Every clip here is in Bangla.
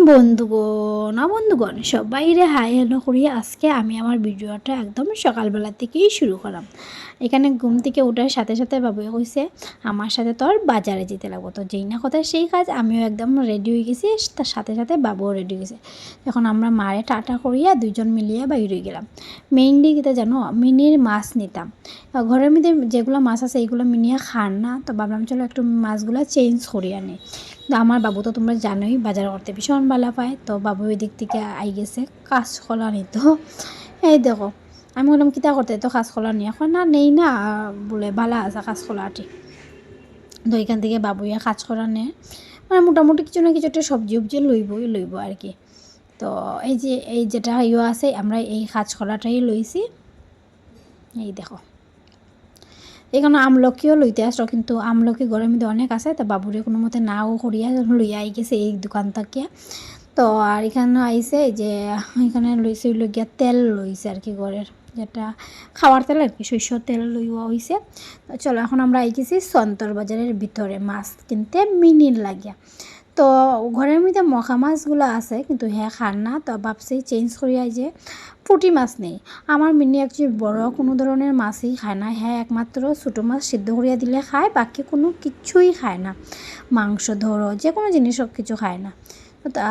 বন্ধুগণ বন্ধুগণ, সবাইরে হাই হ্যালো করিয়ে আজকে আমি আমার ভিডিওটা একদম সকালবেলা থেকেই শুরু করলাম এখানে ঘুম থেকে ওঠার সাথে সাথে বাবুয়ে কইছে, আমার সাথে তোর বাজারে যেতে লাগবো। তো যেই না কথা সেই কাজ আমিও একদম রেডি হয়ে গেছি, তার সাথে সাথে বাবুও রেডি হয়ে গেছে। এখন আমরা মারে টাটা করিয়া দুইজন মিলিয়ে বাইরে গেলাম। মেইনলি কিতা জানো মিনির মাছ নিতাম। ঘরের মধ্যে যেগুলো মাছ আছে, এইগুলো মিনিয়া খান না, তো ভাবলাম চলো একটু মাছগুলো চেঞ্জ করিয়া নিই। তো আমার বাবু তো তোমরা জানোই, বাজার করতে ভীষণ ভালো পায়। তো বাবু ওই দিক থেকে আই গেছে কাঁচকলা নিত এই দেখো, আমি বললাম, কিতা করতে? তো কাঁচকলা নিয়ে এখন না, নেই না, বলে ভালো আছে কাঁচকলাটি তো এখান থেকে বাবুইয়া কাঁচকলা নেয় মানে মোটামুটি কিছু না কিছু একটা সবজি উবজি লইবই, লইব আর কি। তো এই যে, এই যেটা ইয়ে আছে, আমরা এই কাঁচকলাটাই লইছি। এই দেখো। এখানে আমলকিও লইতে আসলো, কিন্তু আমলকি ঘরের মধ্যে অনেক আছে, তো বাবুরে কোনো মতে নাও করিয়া লইয়া আই গেছে এই দোকান থাকিয়া তো আর এখানে আইসে যে, এখানে লইছে গিয়া তেল লইছে আর কি ঘরের, যেটা খাওয়ার তেল আর কি, শস্য তেল লইয়া হয়েছে চলো এখন আমরা আই গেছি সন্তর বাজারের ভিতরে মাছ কিনতে, মিনির লাগিয়া। তো ঘরের মধ্যে মখা মাছগুলো আছে, কিন্তু হ্যাঁ খান না, তো ভাবছি চেঞ্জ করিয়া যে পুঁটি মাছ নেই। আমার মিনি অ্যাকচুয়ালি বড় কোনো ধরনের মাছই খায় না হ্যাঁ একমাত্র ছোটো মাছ সিদ্ধ করিয়া দিলে খায়, বাকি কোনো কিছুই খায় না। মাংস ধরো, যে কোনো জিনিস সব কিছু খায় না।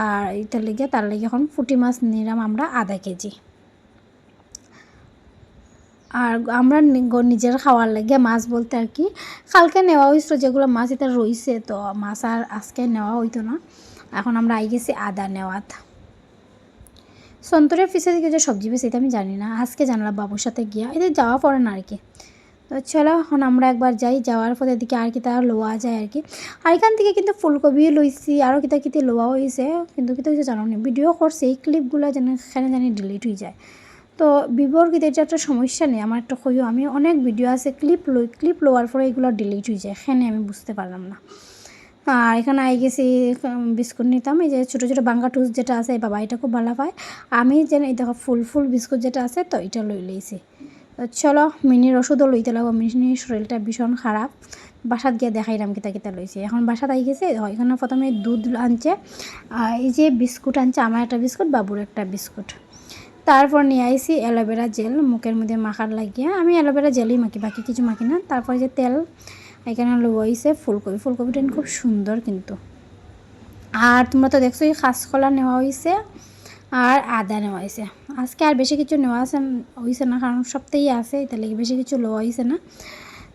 আর এটার লেগে তার লেগে এখন পুঁটি মাছ নিলাম আমরা আধা কেজি। আর আমরা নিজের খাওয়ার লাগে মাছ বলতে আর কি। কালকে নেওয়া হয়েছিল যেগুলো মাছ এটা রইছে, তো মাছ আর আজকে নেওয়া হইতো না। এখন আমরা আই গেছি আদা নেওয়াত। সন্তরের পিছে দিকে যে সবজি বেশি এটা আমি জানি না। আজকে জানলাম বাবুর সাথে গিয়া। এদের যাওয়া পড়ে না আর কি। তো চলো, এখন আমরা একবার যাই। যাওয়ার পথে এদিকে আর কি তা লোয়া যায় আর কি। আর এখান থেকে কিন্তু ফুলকপি লইছি আরও কিতা কিতে লোয়া হয়েছে কিন্তু কিতা হয়েছে জানো নি? ভিডিও করছে, এই ক্লিপগুলো যেন এখানে জানি ডিলিট হয়ে যায়। তো বিবর কিন্তু এটা একটা সমস্যা নেই, আমার একটা কইও আমি অনেক ভিডিও আছে ক্লিপ লই ক্লিপ লোয়ার পরে এগুলো ডিলিট হয়ে যায়, এখানে আমি বুঝতে পারলাম না। আর এখানে আই গেছি বিস্কুট নিতাম, এই যে ছোটো ছোটো বাঙ্গা টুস যেটা আছে বাবা এটা খুব ভালো পায়। আমি যেন এই দেখো ফুল ফুল বিস্কুট যেটা আছে, তো এটা লই লইছি। চলো, মিনির ওষুধও লইতে লাগবো, মিনির শরীরটা ভীষণ খারাপ। বাসাত গিয়ে দেখাইলাম কিতা কিতা লইছে। এখন বাসাত আই গেছে এখানে প্রথমে দুধ আনছে এই যে বিস্কুট আনছে, আমার একটা বিস্কুট, বাবুর একটা বিস্কুট। তারপর নিয়ে আইসি অ্যালোভেরা জেল, মুখের মধ্যে মাখার লাগিয়ে। আমি অ্যালোভেরা জেলই মাখি, বাকি কিছু মাখি না। তারপর যে তেল, এখানে লইছে ফুলকপি। ফুলকপিটা খুব সুন্দর কিন্তু। আর তোমরা তো দেখছ, এই খাসকলা নেওয়া হয়েছে আর আদা নেওয়া হয়েছে আজকে আর বেশি কিছু নেওয়া আছে হয়েছে না, কারণ সপ্তাহেই আছে তাহলে বেশি কিছু লওয়া হয়েছে না।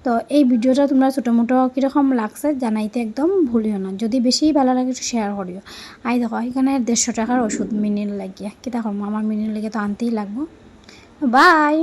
তো এই ভিডিওটা তোমরা ছোটো মোটো কীরকম লাগছে জানাইতে একদম ভুলিও না। যদি বেশি ভালো লাগে একটু শেয়ার করিও। আই দেখো, এখানে দেড়শো টাকার ওষুধ মিনির লাগিয়ে। কী দেখো আমার মিনির লেগে তো আনতেই লাগবো। বাই